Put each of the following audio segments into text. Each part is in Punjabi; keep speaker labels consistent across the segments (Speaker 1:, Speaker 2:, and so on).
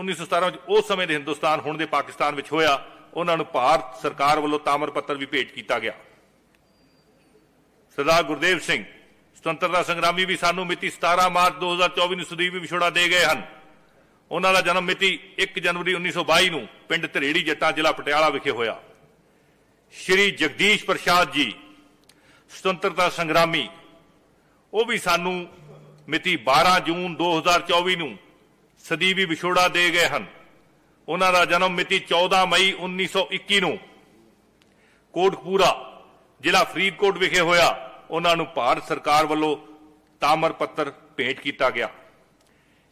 Speaker 1: 1917 ਵਿੱਚ ਉਸ ਸਮੇਂ ਦੇ ਹਿੰਦੁਸਤਾਨ ਹੁਣ ਦੇ ਪਾਕਿਸਤਾਨ ਵਿੱਚ ਹੋਇਆ, ਉਹਨਾਂ ਨੂੰ ਭਾਰਤ ਸਰਕਾਰ ਵੱਲੋਂ ਤਾਮਰ ਪੱਤਰ ਵੀ ਭੇਟ ਕੀਤਾ ਗਿਆ। ਸਰਦਾਰ ਗੁਰਦੇਵ ਸਿੰਘ ਸੁਤੰਤਰਤਾ ਸੰਗਰਾਮੀ ਵੀ ਸਾਨੂੰ ਮਿਤੀ 17 ਮਾਰਚ 2024 ਨੂੰ ਸੁਦੀਪ ਵਿਛੋੜਾ ਦੇ ਗਏ ਹਨ। ਉਹਨਾਂ ਦਾ ਜਨਮ ਮਿਤੀ 1 ਜਨਵਰੀ 1922 ਨੂੰ ਪਿੰਡ ਧਰੇੜੀ ਜੱਟਾਂ ਜ਼ਿਲ੍ਹਾ ਪਟਿਆਲਾ ਵਿਖੇ ਹੋਇਆ। ਸ਼੍ਰੀ ਜਗਦੀਸ਼ ਪ੍ਰਸਾਦ ਜੀ ਸੁਤੰਤਰਤਾ ਸੰਗਰਾਮੀ, ਉਹ ਵੀ ਸਾਨੂੰ ਮਿਤੀ 12 ਜੂਨ 2024 ਨੂੰ ਸਦੀਵੀ ਵਿਛੋੜਾ ਦੇ ਗਏ ਹਨ। ਉਹਨਾਂ ਦਾ ਜਨਮ ਮਿਤੀ 14 ਮਈ 1921 ਨੂੰ ਕੋਟਕਪੂਰਾ ਜ਼ਿਲ੍ਹਾ ਫਰੀਦਕੋਟ ਵਿਖੇ ਹੋਇਆ। ਉਹਨਾਂ ਨੂੰ ਭਾਰਤ ਸਰਕਾਰ ਵੱਲੋਂ ਤਾਮਰ ਪੱਤਰ ਭੇਟ ਕੀਤਾ ਗਿਆ।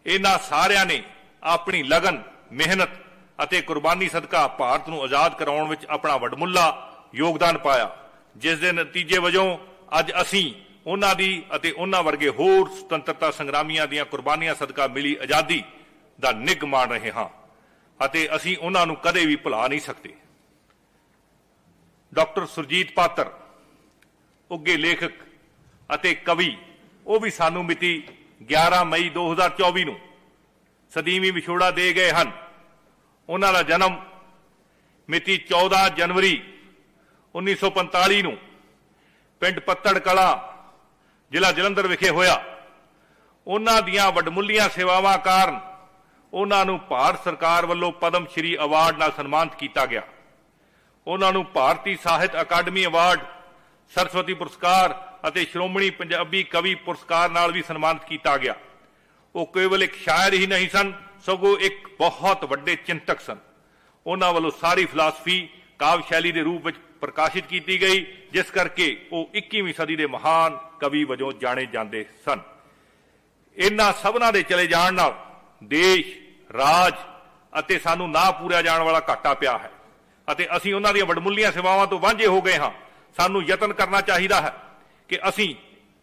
Speaker 1: ਇਹਨਾਂ ਸਾਰਿਆਂ ਨੇ ਆਪਣੀ ਲਗਨ, ਮਿਹਨਤ ਅਤੇ ਕੁਰਬਾਨੀ ਸਦਕਾ ਭਾਰਤ ਨੂੰ ਆਜ਼ਾਦ ਕਰਾਉਣ ਵਿੱਚ ਆਪਣਾ ਵਡਮੁੱਲਾ ਯੋਗਦਾਨ ਪਾਇਆ। ਜਿਸ ਦੇ ਨਤੀਜੇ ਵਜੋਂ ਅੱਜ ਅਸੀਂ ਉਹਨਾਂ ਦੀ ਅਤੇ ਉਹਨਾਂ ਵਰਗੇ ਹੋਰ ਸੁਤੰਤਰਤਾ ਸੰਗਰਾਮੀਆਂ ਦੀਆਂ ਕੁਰਬਾਨੀਆਂ ਸਦਕਾ ਮਿਲੀ ਆਜ਼ਾਦੀ। ਦਾ ਨਿੱਘ ਮਾਣ ਰਹੇ ਹਾਂ ਅਤੇ ਅਸੀਂ ਉਹਨਾਂ ਨੂੰ ਕਦੇ ਵੀ ਭੁਲਾ ਨਹੀਂ ਸਕਦੇ। ਡਾਕਟਰ ਸੁਰਜੀਤ ਪਾਤਰ ਉੱਗੇ ਲੇਖਕ ਅਤੇ ਕਵੀ, ਉਹ ਵੀ ਸਾਨੂੰ ਮਿਤੀ 11 ਮਈ 2024 ਨੂੰ ਸਦੀਵੀ ਵਿਛੋੜਾ ਦੇ ਗਏ ਹਨ। ਉਹਨਾਂ ਦਾ ਜਨਮ ਮਿਤੀ 14 ਜਨਵਰੀ 1945 ਨੂੰ ਪਿੰਡ ਪੱਤੜ ਕਲਾ ਜ਼ਿਲ੍ਹਾ ਜਲੰਧਰ ਵਿਖੇ ਹੋਇਆ। ਉਹਨਾਂ ਦੀਆਂ ਵਡਮੁੱਲੀਆਂ ਸੇਵਾਵਾਂ ਕਾਰਨ ਉਹਨਾਂ ਨੂੰ ਭਾਰਤ ਸਰਕਾਰ ਵੱਲੋਂ ਪਦਮ ਸ਼੍ਰੀ ਅਵਾਰਡ ਨਾਲ ਸਨਮਾਨਿਤ ਕੀਤਾ ਗਿਆ। ਉਹਨਾਂ ਨੂੰ ਭਾਰਤੀ ਸਾਹਿਤ ਅਕਾਦਮੀ ਅਵਾਰਡ, ਸਰਸਵਤੀ ਪੁਰਸਕਾਰ ਅਤੇ ਸ਼੍ਰੋਮਣੀ ਪੰਜਾਬੀ ਕਵੀ ਪੁਰਸਕਾਰ ਨਾਲ ਵੀ ਸਨਮਾਨਿਤ ਕੀਤਾ ਗਿਆ। ਉਹ ਕੇਵਲ ਇੱਕ ਸ਼ਾਇਰ ਹੀ ਨਹੀਂ ਸਨ, ਸਗੋਂ ਇੱਕ ਬਹੁਤ ਵੱਡੇ ਚਿੰਤਕ ਸਨ। ਉਹਨਾਂ ਵੱਲੋਂ ਸਾਰੀ ਫਿਲਾਸਫੀ ਕਾਵਿ ਸ਼ੈਲੀ ਦੇ ਰੂਪ ਵਿੱਚ ਪ੍ਰਕਾਸ਼ਿਤ ਕੀਤੀ ਗਈ, ਜਿਸ ਕਰਕੇ ਉਹ 21ਵੀਂ ਸਦੀ ਦੇ ਮਹਾਨ ਕਵੀ ਵਜੋਂ ਜਾਣੇ ਜਾਂਦੇ ਸਨ। ਇਹਨਾਂ ਸਭਨਾਂ ਦੇ ਚਲੇ ਜਾਣ ਨਾਲ ਦੇਸ਼, ਰਾਜ ਅਤੇ ਸਾਨੂੰ ਨਾ ਪੂਰਿਆ ਜਾਣ ਵਾਲਾ ਘਾਟਾ ਪਿਆ ਹੈ। ਅਤੇ ਅਸੀਂ ਉਹਨਾਂ ਦੀਆਂ ਵਡਮੁੱਲੀਆਂ ਸੇਵਾਵਾਂ ਤੋਂ ਵਾਂਝੇ ਹੋ ਗਏ ਹਾਂ। ਸਾਨੂੰ ਯਤਨ ਕਰਨਾ ਚਾਹੀਦਾ ਹੈ ਕਿ ਅਸੀਂ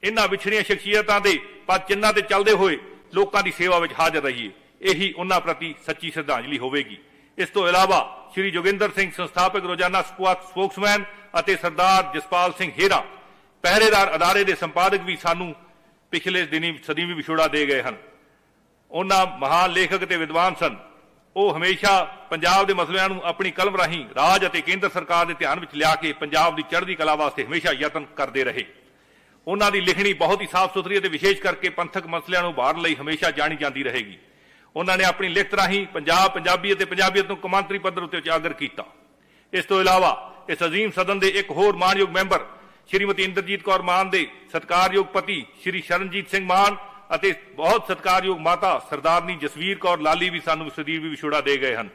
Speaker 1: ਇਹਨਾਂ ਵਿਛੜੀਆਂ ਸ਼ਖਸੀਅਤਾਂ ਦੇ ਪਰ ਚਿੰਨ੍ਹਾਂ ਤੇ ਚੱਲਦੇ ਹੋਏ ਲੋਕਾਂ ਦੀ ਸੇਵਾ ਵਿੱਚ ਹਾਜ਼ਰ ਰਹੀਏ। ਇਹੀ ਉਹਨਾਂ ਪ੍ਰਤੀ ਸੱਚੀ ਸ਼ਰਧਾਂਜਲੀ ਹੋਵੇਗੀ। ਇਸ ਤੋਂ ਇਲਾਵਾ ਸ਼੍ਰੀ ਜੋਗਿੰਦਰ ਸਿੰਘ ਸੰਸਥਾਪਕ ਰੋਜ਼ਾਨਾ ਸਪੋਕਸਮੈਨ ਅਤੇ ਸਰਦਾਰ ਜਸਪਾਲ ਸਿੰਘ ਹੇਰਾ, ਪਹਿਰੇਦਾਰ ਅਦਾਰੇ ਦੇ ਸੰਪਾਦਕ ਵੀ ਸਾਨੂੰ ਪਿਛਲੇ ਦਿਨੀ ਸਦੀਵੀ ਵਿਛੋੜਾ ਦੇ ਗਏ ਹਨ। ਉਹਨਾਂ ਮਹਾਨ ਲੇਖਕ ਤੇ ਵਿਦਵਾਨ ਸਨ। ਉਹ ਹਮੇਸ਼ਾ ਪੰਜਾਬ ਦੇ ਮਸਲਿਆਂ ਨੂੰ ਆਪਣੀ ਕਲਮ ਰਾਹੀਂ ਰਾਜ ਅਤੇ ਕੇਂਦਰ ਸਰਕਾਰ ਦੇ ਧਿਆਨ ਵਿੱਚ ਲਿਆ ਕੇ ਪੰਜਾਬ ਦੀ ਚੜ੍ਹਦੀ ਕਲਾ ਵਾਸਤੇ ਹਮੇਸ਼ਾ ਯਤਨ ਕਰਦੇ ਰਹੇ। ਉਹਨਾਂ ਦੀ ਲਿਖਣੀ ਬਹੁਤ ਹੀ ਸਾਫ਼ ਸੁਥਰੀ ਅਤੇ ਵਿਸ਼ੇਸ਼ ਕਰਕੇ ਪੰਥਕ ਮਸਲਿਆਂ ਨੂੰ ਉਭਾਰਨ ਲਈ ਹਮੇਸ਼ਾ ਜਾਣੀ ਜਾਂਦੀ ਰਹੇਗੀ। ਉਹਨਾਂ ਨੇ ਆਪਣੀ ਲਿਖਤ ਰਾਹੀਂ ਪੰਜਾਬ, ਪੰਜਾਬੀ ਅਤੇ ਪੰਜਾਬੀਅਤ ਨੂੰ ਕਮਾਂਤਰੀ ਪੱਧਰ ਉੱਤੇ ਉਜਾਗਰ ਕੀਤਾ। ਇਸ ਤੋਂ ਇਲਾਵਾ ਇਸ ਅਜ਼ੀਮ ਸਦਨ ਦੇ ਇੱਕ ਹੋਰ ਮਾਨਯੋਗ ਮੈਂਬਰ, ਸ਼੍ਰੀਮਤੀ ਇੰਦਰਜੀਤ ਕੌਰ ਮਾਨ ਦੇ ਸਤਕਾਰਯੋਗ ਪਤੀ, ਸ਼੍ਰੀ ਸ਼ਰਨਜੀਤ ਸਿੰਘ ਮਾਨ ਅਤੇ ਬਹੁਤ ਸਤਿਕਾਰਯੋਗ ਮਾਤਾ ਸਰਦਾਰਨੀ ਜਸਵੀਰ ਕੌਰ ਲਾਲੀ ਵੀ ਸਾਨੂੰ ਸਦੀਵ ਵਿਛੋੜਾ ਦੇ ਗਏ ਹਨ।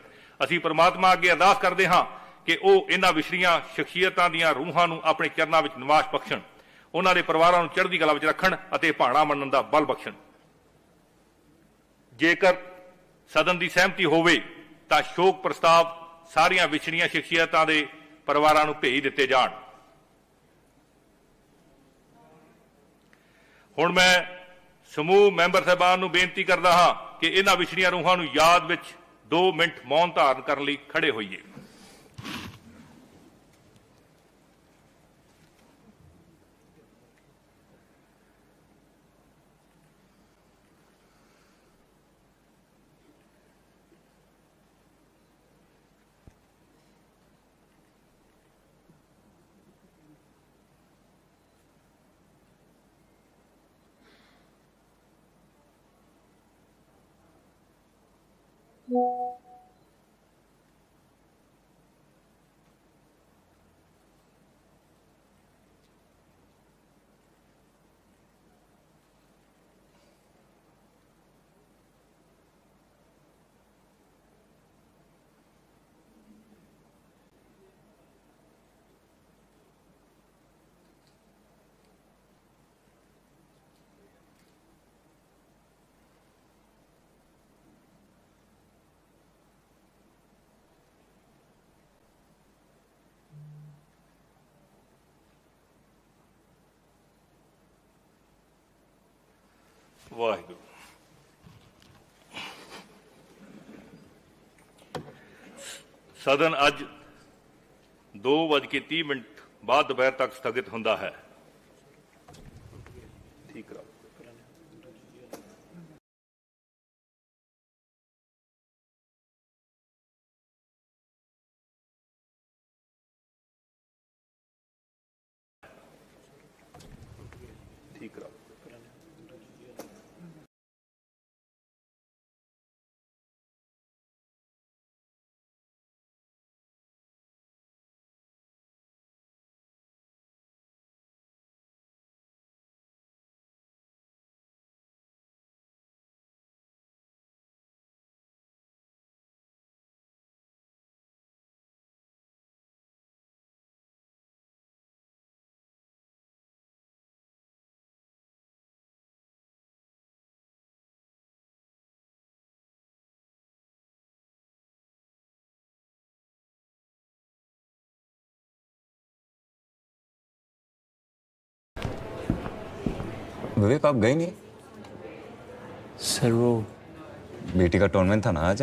Speaker 1: ਅਸੀਂ ਪ੍ਰਮਾਤਮਾ ਅੱਗੇ ਅਰਦਾਸ ਕਰਦੇ ਹਾਂ ਕਿ ਉਹ ਇਹਨਾਂ ਵਿਛੜੀਆਂ ਸ਼ਖਸੀਅਤਾਂ ਦੀਆਂ ਰੂਹਾਂ ਨੂੰ ਆਪਣੇ ਚਰਨਾਂ ਵਿੱਚ ਨਿਵਾਸ ਬਖਸ਼ਣ। ਉਹਨਾਂ ਦੇ ਪਰਿਵਾਰਾਂ ਨੂੰ ਚੜ੍ਹਦੀ ਕਲਾ ਵਿੱਚ ਰੱਖਣ ਅਤੇ ਭਾਣਾ ਮੰਨਣ ਦਾ ਬਲ ਬਖਸ਼ਣ। ਜੇਕਰ ਸਦਨ ਦੀ ਸਹਿਮਤੀ ਹੋਵੇ, ਤਾਂ ਸ਼ੋਕ ਪ੍ਰਸਤਾਵ ਸਾਰੀਆਂ ਵਿਛੜੀਆਂ ਸ਼ਖਸੀਅਤਾਂ ਦੇ ਪਰਿਵਾਰਾਂ ਨੂੰ ਭੇਜ ਦਿੱਤੇ ਜਾਣ। ਹੁਣ ਮੈਂ ਸਮੂਹ ਮੈਂਬਰ ਸਾਹਿਬਾਨ ਨੂੰ ਬੇਨਤੀ ਕਰਦਾ ਹਾਂ ਕਿ ਇਹਨਾਂ ਵਿਛੜੀਆਂ ਰੂਹਾਂ ਨੂੰ ਯਾਦ ਵਿੱਚ 2 ਮਿੰਟ ਮੌਨ ਧਾਰਨ ਕਰਨ ਲਈ ਖੜੇ ਹੋਈਏ। Yeah. ਵਾਹਿਗੁਰੂ ਸਦਨ ਅੱਜ 2:30 ਮਿੰਟ ਬਾਅਦ ਦੁਪਹਿਰ ਤੱਕ ਸਥਗਿਤ ਹੁੰਦਾ ਹੈ।
Speaker 2: विवेक आप गए नहीं
Speaker 3: सर वो
Speaker 2: बेटी का टूर्नामेंट था ना आज